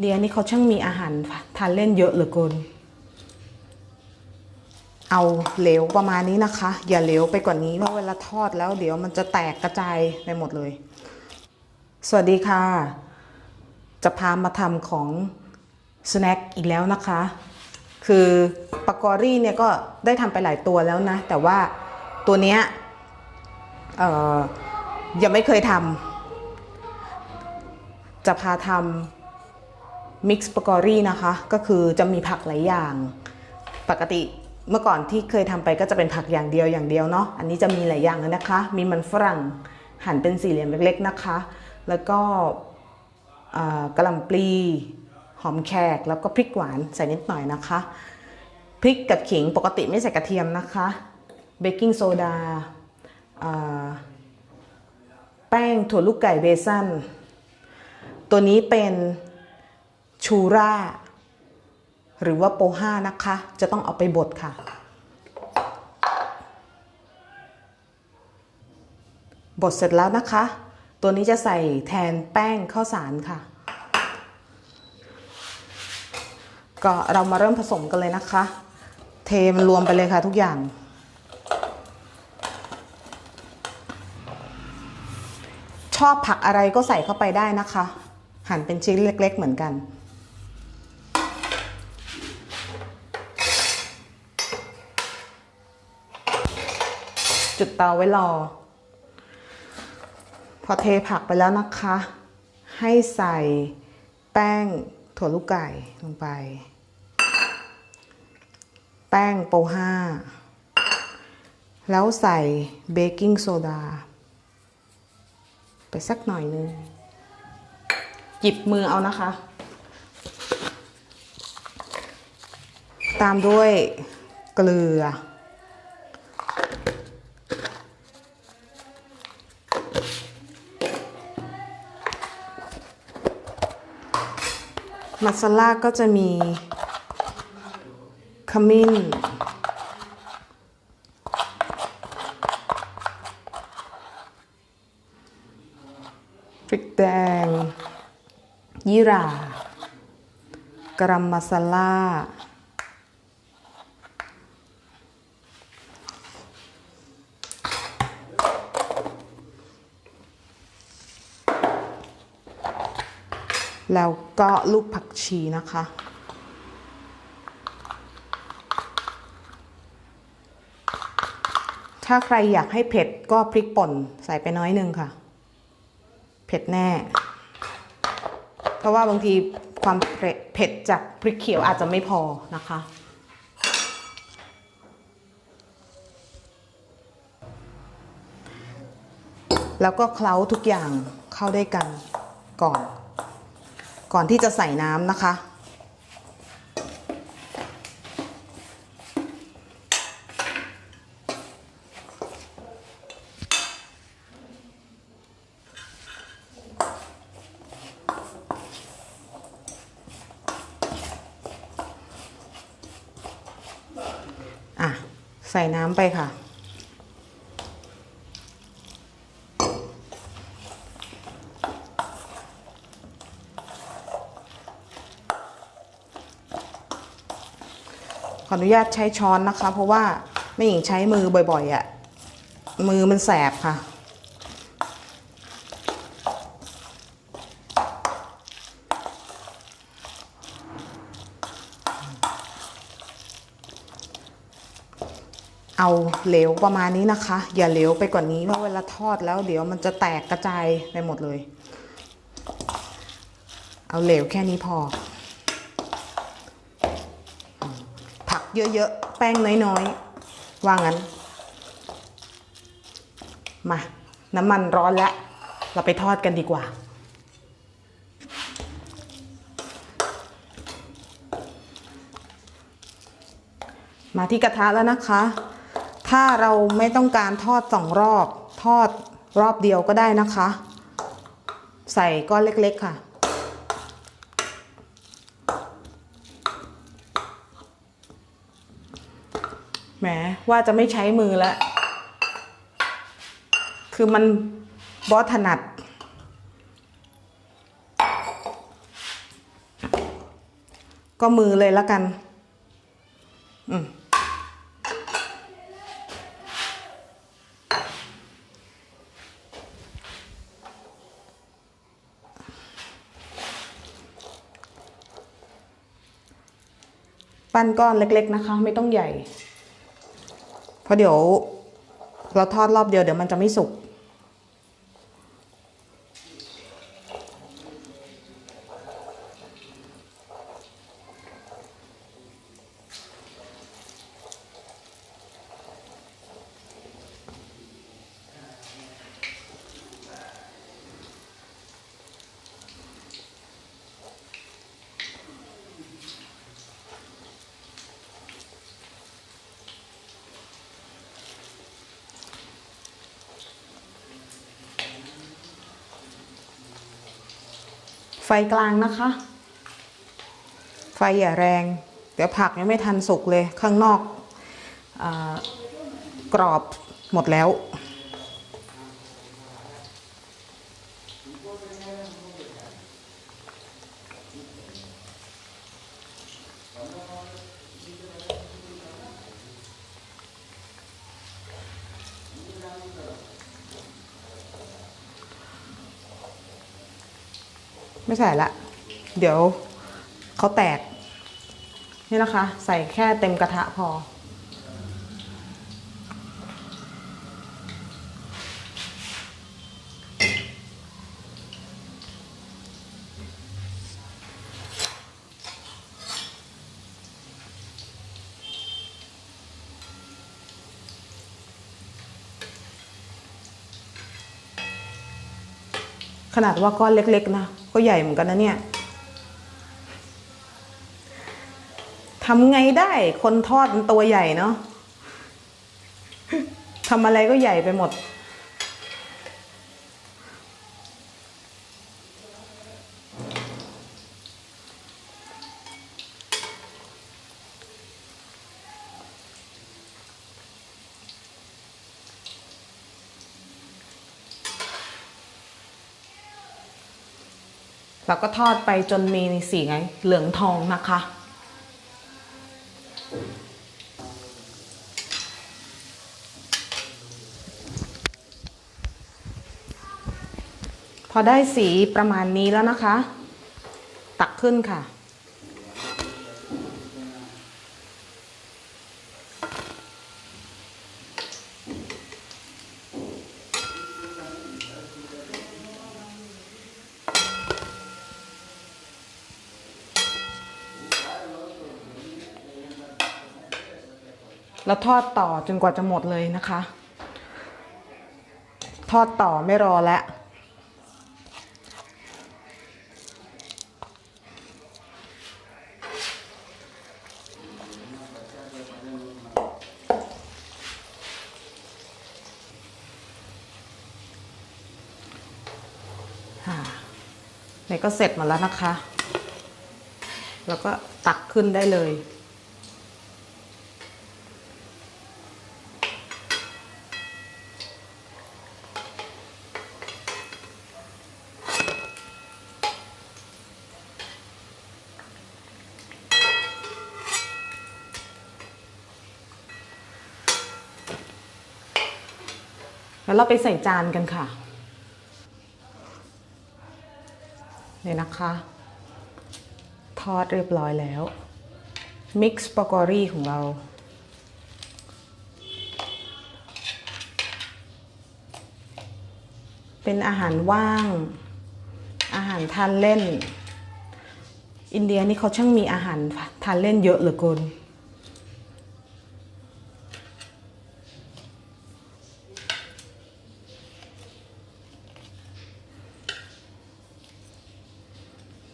เดียนี่เขาช่างมีอาหารทานเล่นเยอะเหลือเกิน เอาเหลวประมาณนี้นะคะ อย่าเหลวไปกว่านี้เพราะเวลาทอดแล้วเดี๋ยวมันจะแตกกระจายไปหมดเลย สวัสดีค่ะ จะพามาทำของสแน็คอีกแล้วนะคะ คือปากอรี่เนี่ยก็ได้ทำไปหลายตัวแล้วนะ แต่ว่าตัวเนี้ยยังไม่เคยทำจะพาทำ มิกซ์ปกกอรี่นะคะ ก็คือจะมีผักหลายอย่าง ปกติเมื่อก่อนที่เคยทำไปก็จะเป็นผักอย่างเดียวอย่างเดียวเนาะอันนี้จะมีหลายอย่างเลยนะคะ มีมันฝรั่งหั่นเป็นสี่เหลี่ยมเล็กๆนะคะ แล้วก็กระหล่ำปลีหอมแขกแล้วก็พริกหวานใส่นิดหน่อยนะคะพริกกับขิงปกติไม่ใส่กระเทียมนะคะเบกกิ้งโซดาแป้งถั่วลูกไก่เบซันตัวนี้เป็น ชูราหรือว่าโปห้านะคะ จะต้องเอาไปบดค่ะ บดเสร็จแล้วนะคะ ตัวนี้จะใส่แทนแป้งข้าวสารค่ะ ก็เรามาเริ่มผสมกันเลยนะคะ เทมันรวมไปเลยค่ะทุกอย่างชอบผักอะไรก็ใส่เข้าไปได้นะคะ หั่นเป็นชิ้นเล็ก ๆ เหมือนกัน จุดเตาไว้รอ พอเทผักไปแล้วนะคะ ให้ใส่แป้งถั่วลูกไก่ลงไป แป้งโปห้า แล้วใส่เบกกิ้งโซดา ไปสักหน่อยนึงหยิบมือเอานะคะ ตามด้วยเกลือ มัสลาก็จะมีขมิ้น พริกแดงยี่หร่ากรัมมัสลา แล้วก็ลูกผักชีนะคะ ถ้าใครอยากให้เผ็ดก็พริกป่นใส่ไปน้อยหนึงค่ะ เผ็ดแน่ เพราะว่าบางทีความเผ็ดจากพริกเขียวอาจจะไม่พอนะคะแล้วก็เคล้าทุกอย่างเข้าได้วยกันก่อน ก่อนที่จะใส่น้ำนะคะอะใส่น้ำไปค่ะ ขออนุญาตใช้ช้อนนะคะ เพราะว่าแม่หญิงใช้มือบ่อยๆอะ่ะ มือมันแสบค่ะ เอาเหลวประมาณนี้นะคะ อย่าเหลวไปกว่านี้เพราะเวลาทอดแล้วเดี๋ยวมันจะแตกกระจายไปหมดเลย เอาเหลวแค่นี้พอ ผัก เยอะๆ แป้งน้อยๆ ว่างั้น มา น้ำมันร้อนแล้ว เราไปทอดกันดีกว่า มาที่กระทะแล้วนะคะ ถ้าเราไม่ต้องการทอดสองรอบ ทอดรอบเดียวก็ได้นะคะ ใส่ก้อนเล็กๆค่ะ แหมว่าจะไม่ใช้มือแล้ว คือมันบอสถนัด ก็มือเลยละกัน อืมปั้นก้อนเล็ก ๆ นะคะ ไม่ต้องใหญ่ เพราะเดี๋ยวเราทอดรอบเดียวเดี๋ยวมันจะไม่สุก ไฟกลางนะคะ ไฟอย่าแรง เดี๋ยวผักยังไม่ทันสุกเลยข้างนอกอกรอบหมดแล้ว ไม่ใส่ละ เดี๋ยวเขาแตก นี่นะคะ ใส่แค่เต็มกระทะพอ ขนาดว่าก้อนเล็ก ๆ นะ ก็ใหญ่เหมือนกันนะเนี่ยทำไงได้คนทอดมันตัวใหญ่เนาะทำอะไรก็ใหญ่ไปหมด แล้วก็ทอดไปจนมีสีไงเหลืองทองนะคะ พอได้สีประมาณนี้แล้วนะคะ ตักขึ้นค่ะ แล้วทอดต่อจนกว่าจะหมดเลยนะคะ ทอดต่อไม่รอแล้วค่ะนี่ก็เสร็จหมาแล้วนะคะ แล้วก็ตักขึ้นได้เลย แล้วเราไปใส่จานกันค่ะนี่นะคะ ทอดเรียบร้อยแล้ว มิกซ์ปอกอรี่ของเราเป็นอาหารว่าง อาหารทานเล่น อินเดียนี่เขาช่างมีอาหารทานเล่นเยอะเหลือเกิน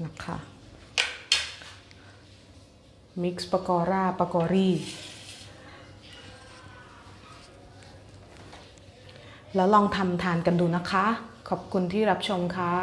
นะคะมิกซ์ปกอร่าปกอรี่แล้วลองทำทานกันดูนะคะ ขอบคุณที่รับชมค่ะ